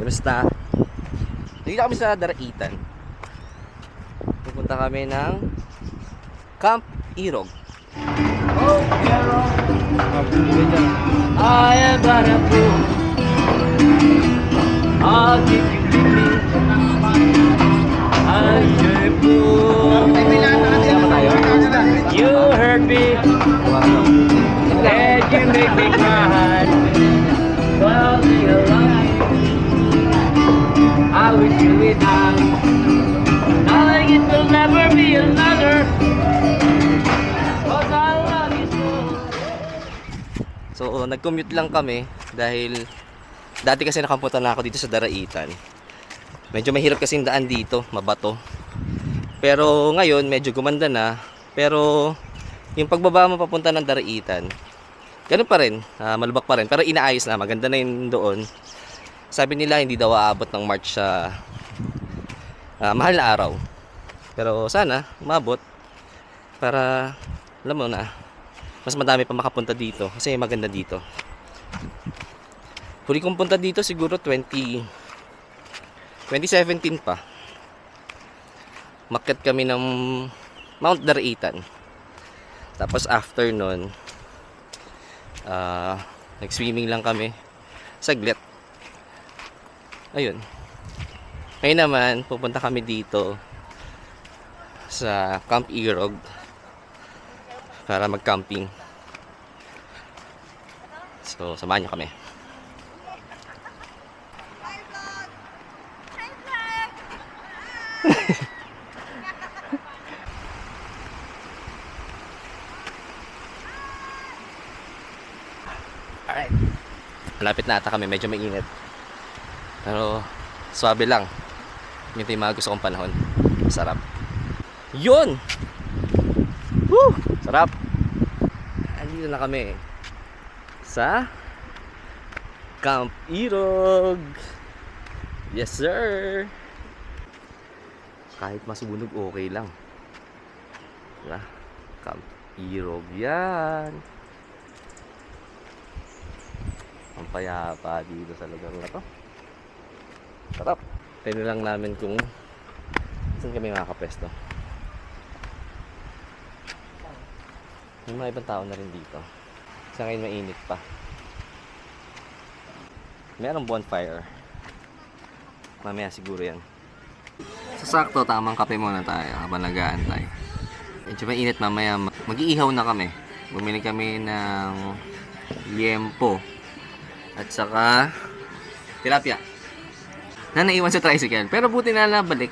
Kumusta? Dito kami sa Daraitan. Pupunta kami ng Camp Irog. I am but a fool. I'll keep you living. I'm a fool. You hurt me and you make me cry. Well, sing wish you were down. Knowing it will never be another. Cause I love you so. So, nag-commute lang kami dahil dati kasi nakapunta na ako dito sa Daraitan. Medyo mahirap kasi daan dito, mabato. Pero ngayon, medyo gumanda na. Pero yung pagbaba mo papunta ng Daraitan, ganun pa rin, ah, malubak pa rin. Pero inaayos na, maganda na yun doon. Sabi nila hindi daw aabot ng March sa ah, mahal na araw. Pero sana, umabot para, alam mo na, mas madami pa makapunta dito kasi maganda dito. Huli kong punta dito siguro 20 2017 pa. Makyat kami ng Mount Daraitan. Tapos after nun, ah, nag-swimming lang kami. Saglit. Ayun. Ngayon naman, pupunta kami dito sa Camp Irog para mag-camping. So, samahan niyo kami. Alright. Malapit na ata kami. Medyo mainit. Pero, swabe lang. Yun yung mga gusto kong panahon. Sarap. Yun! Woo! Sarap! Andito na kami sa Camp Irog. Yes, sir! Kahit masunog, okay lang. Diba? Camp Irog yan. Ang payapa dito sa lugar na to. Sarap. Tignan lang namin kung saan kami makakapesto. May mga ibang tao na rin dito. Sa ngayon mainit pa. Merong bonfire. Mamaya siguro yan. Sa sakto, tamang kape muna tayo habang nag-aantay. Medyo mainit mamaya. Mag-iihaw na kami. Bumili kami ng liempo. At saka tilapia. Na naiwan sa tricycle. Pero buti na nabalik.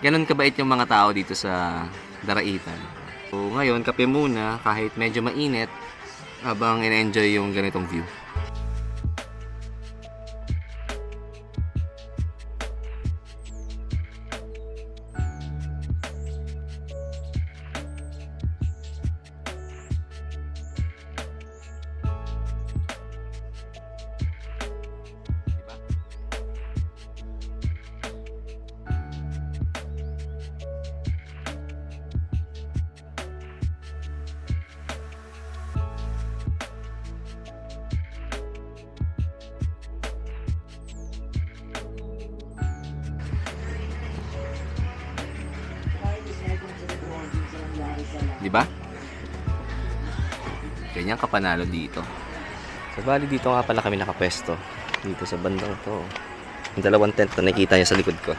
Ganon kabait yung mga tao dito sa Daraitan. So, ngayon, kape muna kahit medyo mainit habang in-enjoy yung ganitong view. Di ba? Ganyan kapanalo dito. So, bali dito nga pala kami nakapwesto. Dito sa bandang to. Yung dalawang tent na nakikita niyo sa likod ko.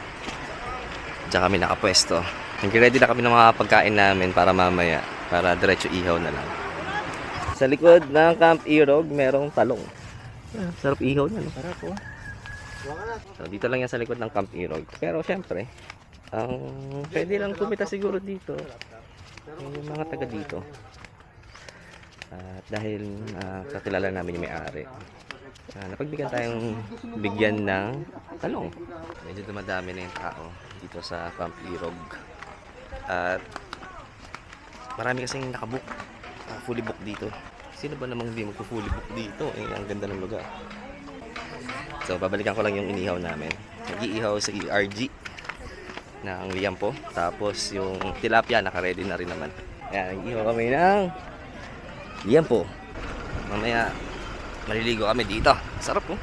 Diyan kami nakapwesto. Nag-ready na kami ng mga pagkain namin para mamaya. Para diretso ihaw na lang. Sa likod ng Camp Irog, merong talong. Ah, sarap ihaw na, no? Sarap, oh. So, dito lang yan sa likod ng Camp Irog. Pero, syempre, ang pwede lang kumita siguro dito yung mga taga dito. At dahil ah, kakilala namin yung may-ari, ah, napagbigyan tayong bigyan ng talong. Medyo dumadami na yung tao dito sa Camp Irog. At marami kasing nakabook, ah, fully book dito. Sino ba namang hindi magpo-fully book dito? Eh, ang ganda ng lugar. So, babalikan ko lang yung inihaw namin. Nag-iihaw sa ERG ng liampo. Tapos yung tilapia, naka-ready na rin naman. Ayan, nag-ihaw kami ng liampo. Mamaya, maliligo kami dito. Sarap po.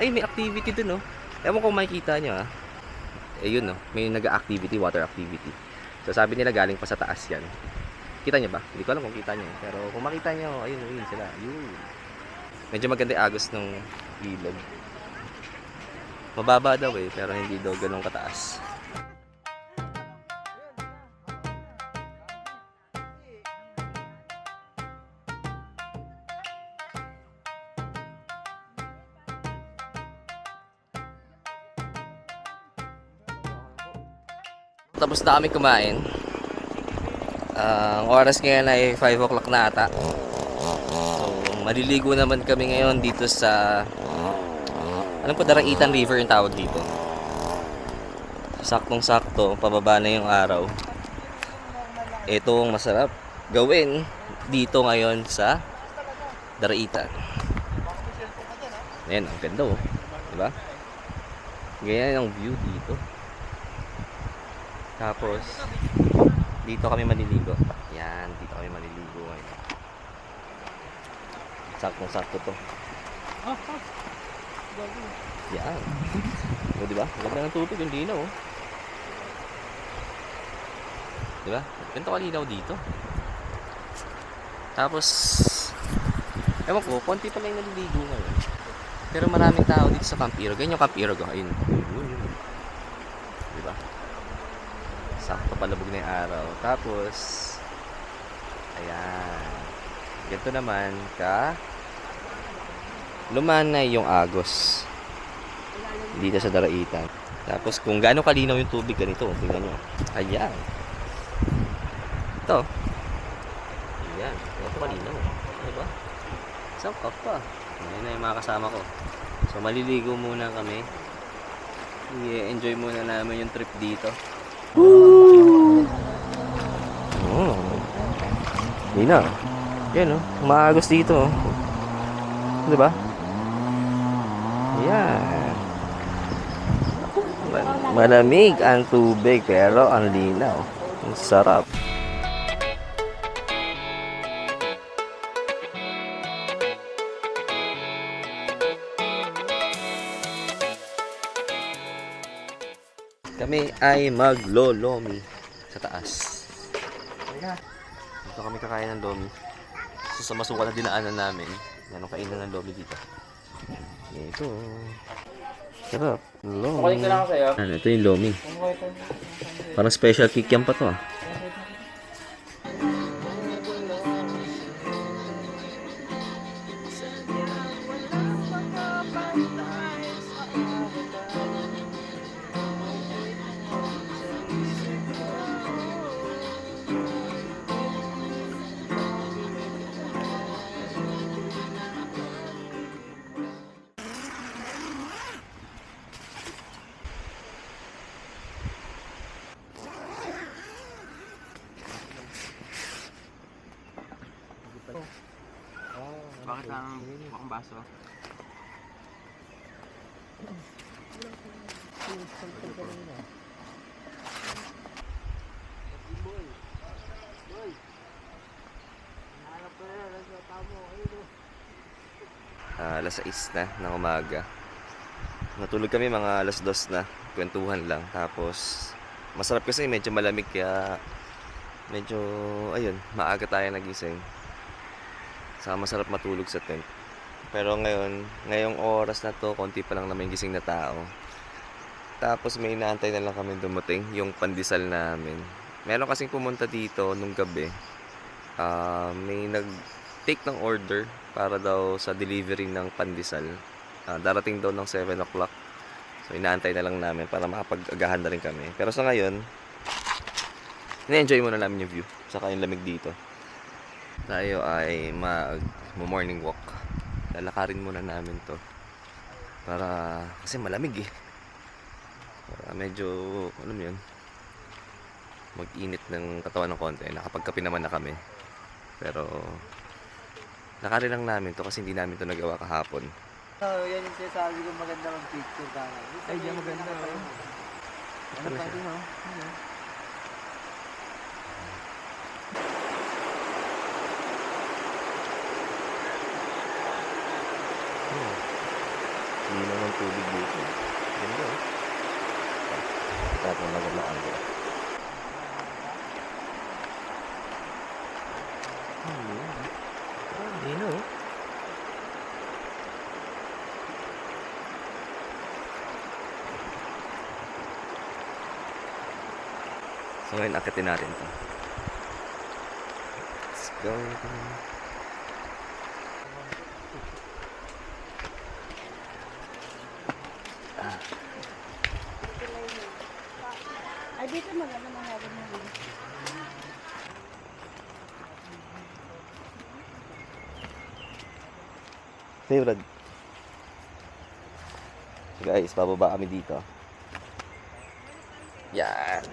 Ay, may activity dun, oh. Ewan ko makikita nyo, ah. Eh, yun, no. May nag-activity, water activity. So, sabi nila galing pa sa taas yan. Kita nyo ba? Hindi ko alam kung kita nyo. Pero kung makita nyo, ayun, ayun sila. Yun. Medyo maganda yung agos ng ilog. Mababa daw eh, pero hindi daw ganun kataas. Tapos na kami kumain. Ah, ang oras ngayon ay 5 o'clock na ata. So, maliligo naman kami ngayon dito sa... Alam ko, Daraitan River yung tawag dito. Saktong-sakto, pababa na yung araw. Ito ang masarap gawin dito ngayon sa Daraitan. Ayan, ang ganda oh. Diba? Ganyan ang view dito. Tapos, dito kami maliligo. Yan, dito kami maliligo ngayon. Saktong-sakto to. Yan. O, di ba? Ganda ng tubig, yung linaw, oh. Di ba? Ganito kalinaw dito. Tapos, ewan ko, konti pa lang naliligo ngayon. Pero maraming tao dito sa Campiro. Ganyan yung Campiro ko. Ayun. Yun, yun. Di ba? Sakto palabog na yung araw. Tapos, ayan. Ganito naman ka lumanay yung agos dito sa Daraitan. Tapos kung gaano kalinaw yung tubig ganito, tingnan nyo. Ayan. Ito. Ayan. Ito kalinaw. Diba? Saan ka pa? Ayan na yung mga kasama ko. So maliligo muna kami. I-enjoy muna namin yung trip dito. Oh. Hindi na. Yan oh. Maagos dito oh. Di ba? Yan. Ma- Malamig ang tubig pero ang linaw. Ang sarap. Kami ay maglolomi sa taas. Dito kami kakain ng lomi. So, sa masuka na dinaanan namin, yan ang kainan ng lomi dito. Ito. Sarap. Lomi. Ano, ito yung lomi. Parang special kick yan pa to ah. Ang mukhang baso? Ah, alas 6 na ng umaga. Natulog kami mga alas 2 na. Kwentuhan lang. Tapos, masarap kasi medyo malamig kaya medyo, ayun, maaga tayo nagising. Saka masarap matulog sa tent. Pero ngayon, ngayong oras na to, konti pa lang yung gising na tao. Tapos may inaantay na lang kami dumating, yung pandesal namin. Meron kasing pumunta dito nung gabi. Ah, may nag-take ng order para daw sa delivery ng pandesal. Ah, darating daw ng 7 o'clock. So inaantay na lang namin para makapag-agahan na rin kami. Pero sa ngayon, na-enjoy muna namin yung view. Saka yung lamig dito. Tayo ay mag-morning walk. Lalakarin muna namin to. Para, kasi malamig eh. Para medyo, alam yun, mag-init ng katawan ng konti. Nakapagkape naman na kami. Pero, nakari lang namin to kasi hindi namin to nagawa kahapon. Oh, yan yung sinasabi ko maganda mag picture ka. Ay, yan maganda. Ano pa din oh? Hindi naman tubig dito. Ganda oh. Tapos magalaan ko. Hindi no. So ngayon, akitin natin to. Let's go. Ay, dito maganda mga mo. Hey, Brad. So guys, bababa kami dito. Yan.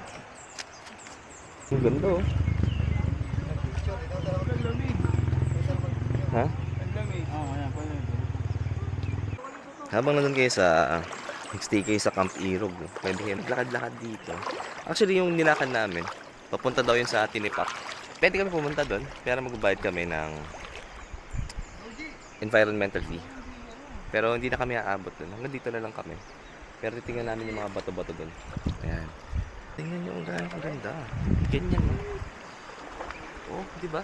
Ang ganda oh. Ha? Habang nandun kayo sa stay kayo sa Camp Irog, pwede kayo maglakad-lakad dito. Actually, yung nilakad namin, papunta daw yun sa Tinipak. Pwede kami pumunta doon, pero magbabayad kami ng environmental fee. Pero hindi na kami aabot doon. Hanggang dito na lang kami. Pero titingnan namin yung mga bato-bato doon. Ayan. Tingnan nyo, ang ganda, ang ganda. Ganyan? Oh, di ba?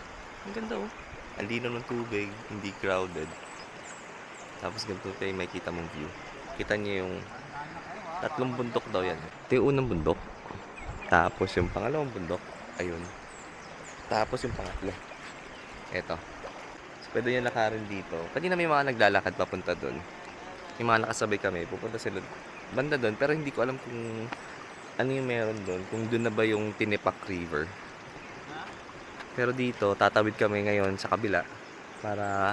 Ang ganda, oh. Ang linaw ng tubig, hindi crowded. Tapos ganito tayo may kita mong view. Kita niyo yung tatlong bundok daw yan. Ito yung unang bundok. Tapos yung pangalawang bundok. Ayun. Tapos yung pangatlo. Eto. Pwede nyo lakarin dito. Kanina may mga naglalakad papunta doon. Yung mga nakasabay kami, pupunta sila banda doon. Pero hindi ko alam kung ano yung meron doon. Kung doon na ba yung Tinipak River. Pero dito, tatawid kami ngayon sa kabila para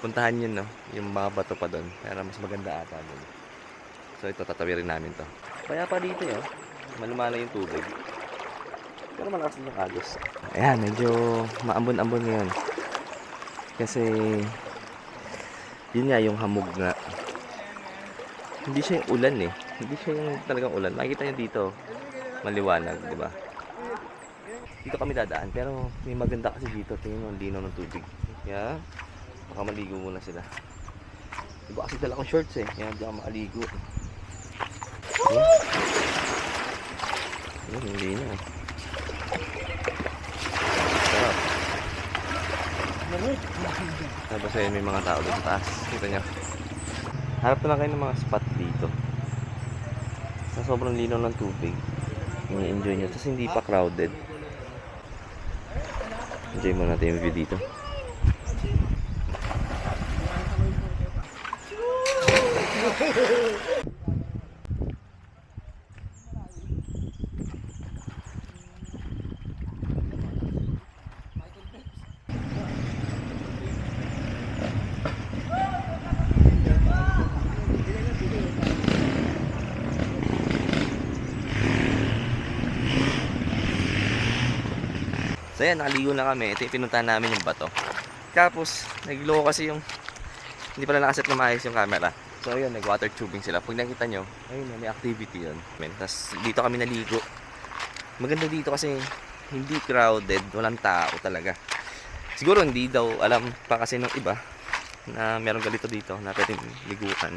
puntahan yun, no? Yung mga bato pa doon. Pero mas maganda ata doon. So ito, tatawirin namin to. Kaya pa dito, yun. Malumala yung tubig. Pero malakas din yung agos. Ayan, medyo maambon-ambon ngayon. Kasi, yun nga, yung hamog nga. Hindi siya yung ulan eh. Hindi siya yung talagang ulan. Makikita nyo dito, maliwanag, di ba? Dito kami dadaan, pero may maganda kasi dito. Tingnan mo, ang linaw ng tubig. Kaya, baka maligo muna sila. Diba kasi dala kong shorts eh, kaya hindi ako makaligo. Ayan. Ayan, hindi na. Sarap. Tapos ayun, may mga tao doon sa taas. Kita nyo. Harap na lang kayo ng mga spot dito. Sa sobrang linaw ng tubig. I-enjoy nyo. Tapos hindi pa crowded. Enjoy muna natin yung view dito. So yan, nakaligo na kami. Ito yung pinuntahan namin yung bato. Tapos, nagloko kasi yung hindi pala nakaset na maayos yung camera. So yun, nag-water tubing sila. Pag nakita nyo, ayun, may activity yun. Tapos dito kami naligo. Maganda dito kasi hindi crowded, walang tao talaga. Siguro hindi daw alam pa kasi ng iba na meron ganito dito na pwedeng liguan.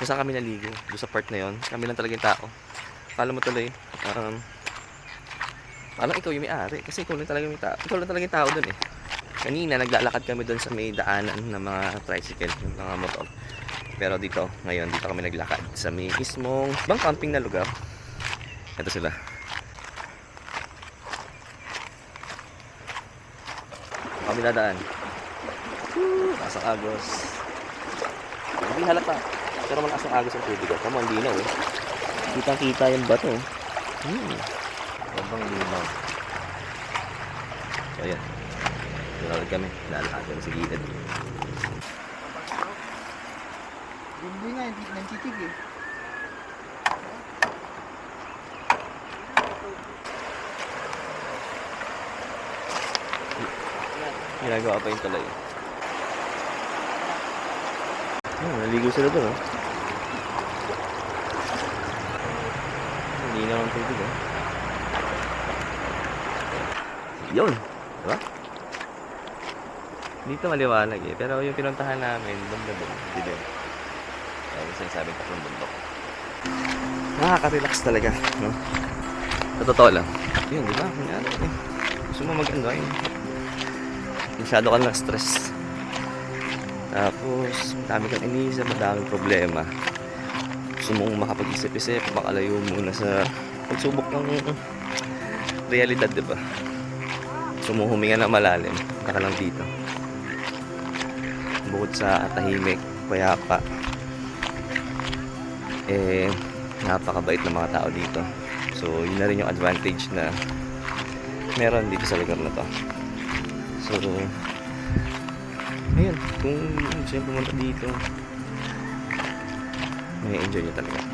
Kung saan kami naligo, doon sa part na yon, kami lang talaga yung tao. Kala mo tuloy, um, Parang ikaw yung may-ari kasi ikaw lang talaga yung tao. Ikaw lang talaga yung tao doon eh. Kanina naglalakad kami doon sa may daanan ng mga tricycle, ng mga motor. Pero dito, ngayon dito kami naglakad sa may mismong bang camping na lugar. Ito sila. Kami dadaan. Asang agos. Hindi halata. Pero ang agos ang tubig. Tama, ang linaw eh. Kitang kita yung bato. eh. Hmm. Sobrang linaw. So, ayan. Lalakad kami. Lalakad kami sa gilid. Hindi nga, hindi nantitig eh. Ginagawa pa yung tulay. Oh, naligo sila doon, oh. Hindi na ang tubig, oh. Yun! Diba? Dito maliwanag eh. Pero yung pinuntahan namin, na doon. Dilim. Ayun yung sinasabing tatlong bundok. Nakaka-relax talaga, no? Sa totoo lang. Yun, di ba? Kunyari, eh. Gusto mo mag-unwind. Masyado ka na stress. Tapos, madami kang iniisip, madaming problema. Gusto mong makapag-isip-isip, makalayo muna sa pagsubok ng realidad, di ba? Gusto mong huminga na malalim, punta ka lang dito. Bukod sa tahimik, payapa, eh, napakabait ng mga tao dito. So, yun na rin yung advantage na meron dito sa lugar na to. So, ayun, kung gusto nyo dito, may enjoy nyo talaga.